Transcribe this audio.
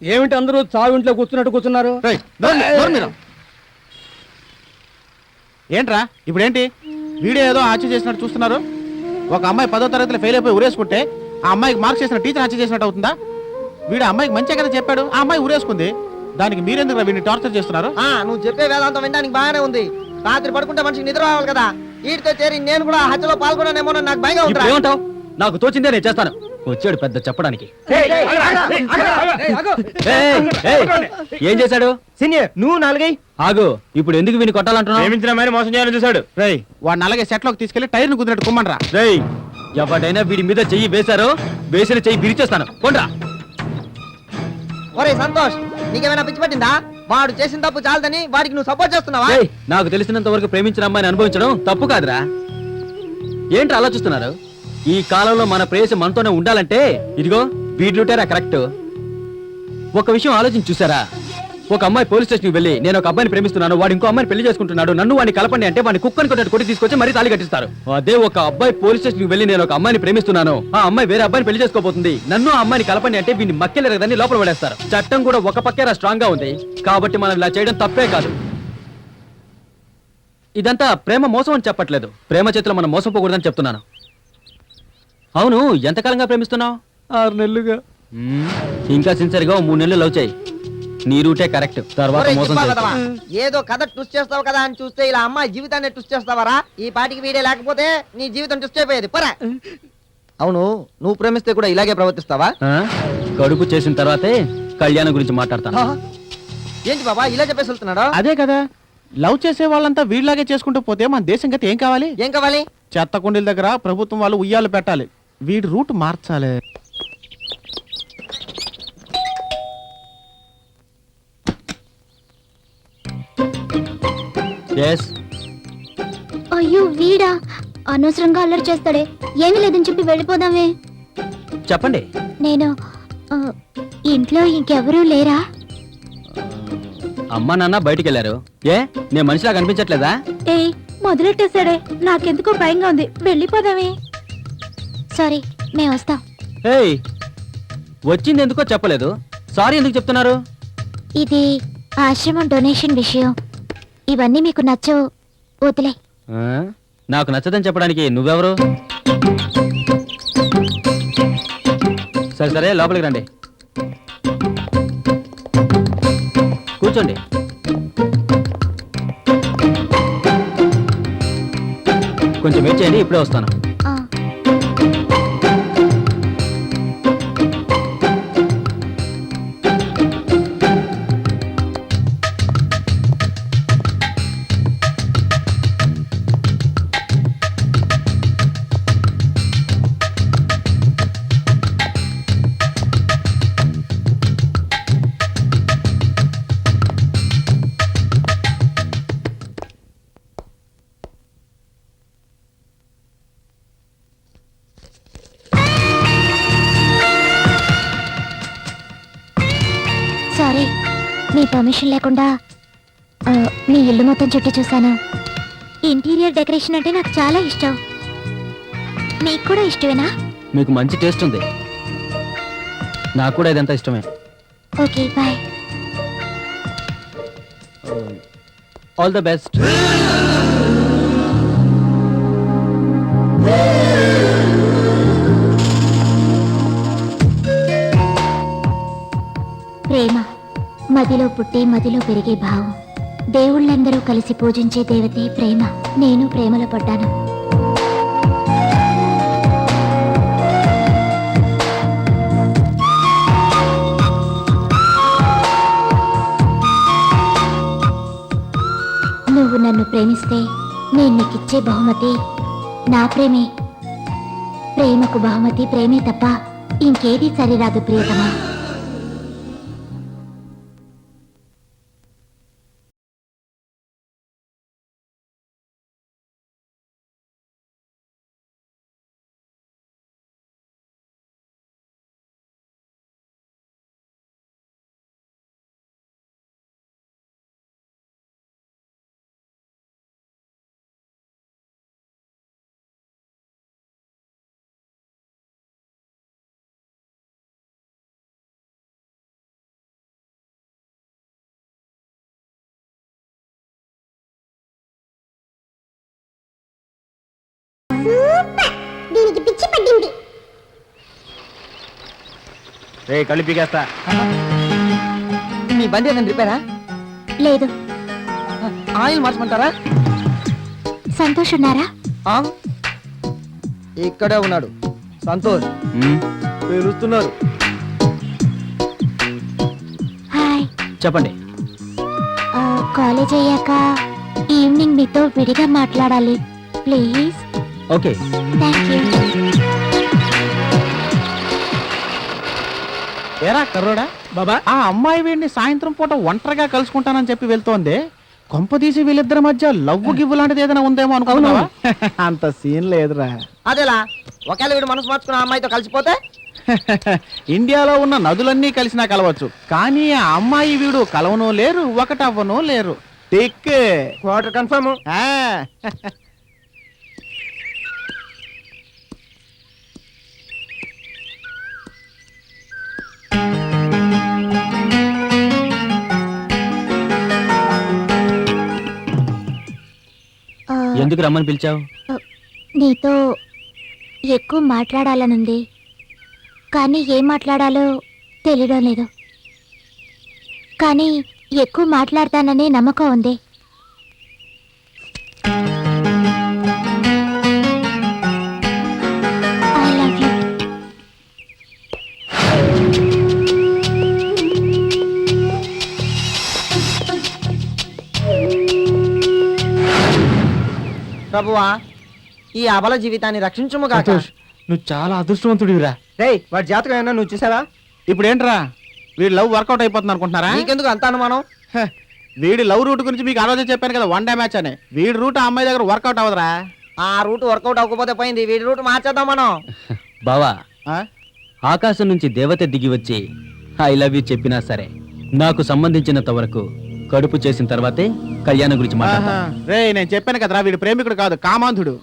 ఏమిటి అందరూ చావు ఇంట్లో కూర్చున్నట్టు కూర్చున్నారు. ఏంట్రా ఇప్పుడేంటి? వీడియో ఏదో హత్య చేసినట్టు చూస్తున్నారు. ఒక అమ్మాయి పదో తరగతిలో ఫెయిల్ అయిపోయి ఉరేసుకుంటే ఆ అమ్మాయికి మార్క్స్ చేసిన టీచర్ హత్య చేసినట్టు అవుతుందా? వీడు అమ్మాయికి మంచిగా కదా చెప్పాడు. ఆ అమ్మాయి ఉరేసుకుంది దానికి మీరెందుకు వీడిని టార్చర్ చేస్తున్నారు? ఆ నువ్వు చెప్పే వేదాంతం వినడానికి బాగానే ఉంది. రాత్రి పడుకుంటే మనిషికి నిద్ర రావాలి కదా. వీటితో చేరి నేను కూడా హత్యలో పాల్గొన్నానేమో నాకు భయంగా ఏమంటావు? నాకు తోచిందే నేను చేస్తాను. వచ్చాడు పెద్ద చెప్పడానికి. ఏయ్, ఏయ్, ఏం చేశాడు? సీనియర్ నువ్వు నాలుగై. ఆగు ఇప్పుడు ఎందుకు వీని కొట్టాలంటున్నావు? ప్రేమించిన అమ్మాయిని మోసం చేయాలని చూశాడు. రేయ్ వాడిని అలాగే సెట్లోకి తీసుకెళ్ళి టైర్ని కుదిరినట్టు కుమ్మనరా రేయ్. ఎవడైనా వీడి మీద చెయ్యి వేశారో వేసిన చెయ్యి విరిచేస్తాను. కొండ్రా ఒరే సంతోష్ నీకేమైనా పిచ్చి పట్టిందా? వాడు చేసిన తప్పు చాలదని వాడికి నువ్వు సపోర్ట్ చేస్తున్నావా? నాకు తెలిసినంత వరకు ప్రేమించిన అమ్మాయిని అనుభవించడం తప్పు కాదురా. ఏంట్రా అలా చూస్తున్నారు ఈ కాలంలో మన ప్రేయసి మనతోనే ఉండాలంటే ఇదిగో వీడ్లుటేరా కరెక్ట్. ఒక విషయం ఆలోచించి చూసారా? ఒక అమ్మాయి పోలీస్ స్టేషన్కి వెళ్ళి నేను ఒక అబ్బాయిని ప్రేమిస్తున్నాను వాడు ఇంకో అమ్మాయిని పెళ్ళి చేసుకుంటున్నాడు నన్ను వాడిని కలపండి అంటే వాడిని కుక్కని కొట్టినట్టు కొట్టి తీసుకొచ్చి మరీ తాళి కట్టిస్తారు. అదే ఒక అబ్బాయి పోలీస్ స్టేషన్కి వెళ్ళి నేను ఒక అమ్మాయిని ప్రేమిస్తున్నాను. ఆ అమ్మాయి వేరే అబ్బాయిని పెళ్ళి చేసుకోబోతుంది. నన్ను ఆ అమ్మాయిని కలపండి అంటే వీడిని మక్కెలేరదని లోపల పడేస్తారు. చట్టం కూడా ఒక పక్కేరా స్ట్రాంగ్గా ఉంది. కాబట్టి మనం ఇలా చేయడం తప్పే కాదు. ఇదంతా ప్రేమ మోసం అని చెప్పట్లేదు. ప్రేమ చేతిలో మనం మోసపోకూడదని చెప్తున్నాను. అవును ఎంతకాలంగా ప్రేమిస్తున్నావు? ఆరు నెలలుగా. ఇంకా సిన్సియర్గా ఓ మూడు నెలలు లవ్ చేయి. నీ రూటే కరెక్ట్. తర్వాత మోసం ఏదో కథ ట్విస్ట్ చేస్తావు కదా అని చూస్తే ఇలా అమ్మాయి జీవితాన్ని ట్విస్ట్ చేస్తావరా? ఈ పాటికి వీడే లేకపోతే నీ జీవితం ట్విస్ట్ అయిపోయేది. పరా. అవును నువ్వు ప్రేమిస్తే కూడా ఇలాగే ప్రవర్తిస్తావా? ఆ? కడుపు చేసిన తర్వాతే కళ్యాణం గురించి మాట్లాడతాను. ఏంటి బాబా ఇలా చెప్పేసి వెళ్తున్నాడు? అదే కదా. లవ్ చేసే వాళ్ళంతా వీళ్ళలాగే చేసుకుంటూ పోతే మన దేశం గతి ఏం కావాలి? ఏం కావాలి? చెత్త కుండీల దగ్గర ప్రభుత్వం వాళ్ళు ఉయ్యాలు పెట్టాలి. వీడి రూట్ మార్చాలి. Yes. అయ్యో వీడా? అనవసరంగా అల్లరి చేస్తాడే. ఏమీ లేదని చెప్పి వెళ్ళిపోదామే. చెప్పండి. నేను ఆ, ఇంట్లో ఇంకెవరూ లేరా? అమ్మా నాన్న బయటికి వెళ్ళారు ఏ నేను మనిషిలా కనిపించట్లేదా? ఏయ్ మొదలెట్టేశాడే. నాకెందుకో భయంగా ఉంది. వెళ్ళిపోదామే. సారీ మేము వస్తాం. ఏయ్ వచ్చింది ఎందుకో చెప్పలేదు. సారీ ఎందుకు చెప్తున్నారు? ఇది ఆశ్రమం డొనేషన్ విషయం. ఇవన్నీ మీకు నచ్చవు వదిలే. ఆ? నాకు నచ్చదని చెప్పడానికి నువ్వెవరు? సరే సరే లోపలికి రండి. కూర్చోండి. కొంచెం వెయిట్ చేయండి ఇప్పుడే వస్తాను. సారీ. మీ పర్మిషన్ లేకుండా ఆ, మీ ఇల్లు మొత్తం చుట్టూ చూశాను. ఇంటీరియర్ డెకరేషన్ అంటే నాకు చాలా ఇష్టం. మీకు కూడా ఇష్టమేనా? మీకు మంచి టేస్ట్ ఉంది. నాకు కూడా ఇదంతా ఇష్టమే. Okay bye. All the best. మదిలో పుట్టి మదిలో పెరిగే భావం. దేవుళ్ళందరూ కలిసి పూజించే దేవతే ప్రేమ. నేను ప్రేమలో పడ్డాను. నువ్వు నన్ను ప్రేమిస్తే నేను నీకిచ్చే బహుమతి నా ప్రేమే. ప్రేమకు బహుమతి ప్రేమే తప్ప ఇంకేదీ సరిరాదు ప్రియతమా? దీనికి పిచ్చి పట్టింది. రే కళ్ళు పీకేస్తా. మీ బండి ఏదైనా రిపేరా? లేదు. ఆయిల్ మార్చమంటారా? సంతోష్ ఉన్నారా ఆ? ఇక్కడే ఉన్నాడు. సంతోష్. పిలుస్తున్నారు హాయ్. చెప్పండి. ఆ, కాలేజ్ అయ్యాక ఈవినింగ్ మీతో విడిగా మాట్లాడాలి. ప్లీజ్. ఓకే. ఏరా కర్రోడా? బాబా. ఆ అమ్మాయి వీడిని సాయంత్రం పూట ఒంటరిగా కలుసుకుంటానని చెప్పి వెళ్తోంది. కొంపదీసి వీళ్ళిద్దరి మధ్య లవ్వు గివ్వు లాంటిది ఏదైనా ఉందేమో అనుకున్నావా అంత సీన్ లేదురా. అదేలా ఒకవేళ వీడు మనసు మార్చుకున్న అమ్మాయితో కలిసిపోతే? ఇండియాలో ఉన్న నదులన్నీ కలిసినా కలవచ్చు. కానీ ఆ అమ్మాయి వీడు కలవను లేరు ఒకటవ్వను లేరు. Tick quarter confirm. ఎందుకు రమ్మని పిలిచావు? నీతో ఎక్కువ మాట్లాడాలనుంది. కానీ ఏం మాట్లాడాలో తెలియడం లేదు. కానీ ఎక్కువ మాట్లాడతాననే నమ్మకం ఉంది. ప్రభువా ఈ అబల జీవితాన్ని రక్షించుము కాక సంతోష్ నువ్వు చాలా అదృష్టవంతుడివిరా. రేయ్ వాడి జాతకం ఏమన్నా నువ్వు చూసావా? ఇప్పుడు ఏంట్రా వీడి లవ్ వర్కౌట్ అయిపోతుంది అనుకుంటున్నారా? నీకెందుకు అంత అనుమానం? హ, వీడి లవ్ రూట్ గురించి మీకు ఆ రోజే చెప్పాను కదా వన్ డే మ్యాచ్ అని. వీడి రూట్ ఆ అమ్మాయి దగ్గర వర్కౌట్ అవ్వదురా. ఆ రూట్ వర్కౌట్ అవ్వకపోతే పోయింది వీడి రూట్ మార్చేద్దాం మనం. బావా ఆ? ఆకాశం నుంచి దేవత దిగి వచ్చి ఐ లవ్ యూ చెప్పినా సరే నాకు సంబంధించినంత వరకు కడుపు చేసిన తర్వాతే కళ్యాణం గురించి. మాట్లాడతాం. రేయ్ నేను చెప్పాను కదరా వీడి ప్రేమికుడు కాదు కామాంధుడు.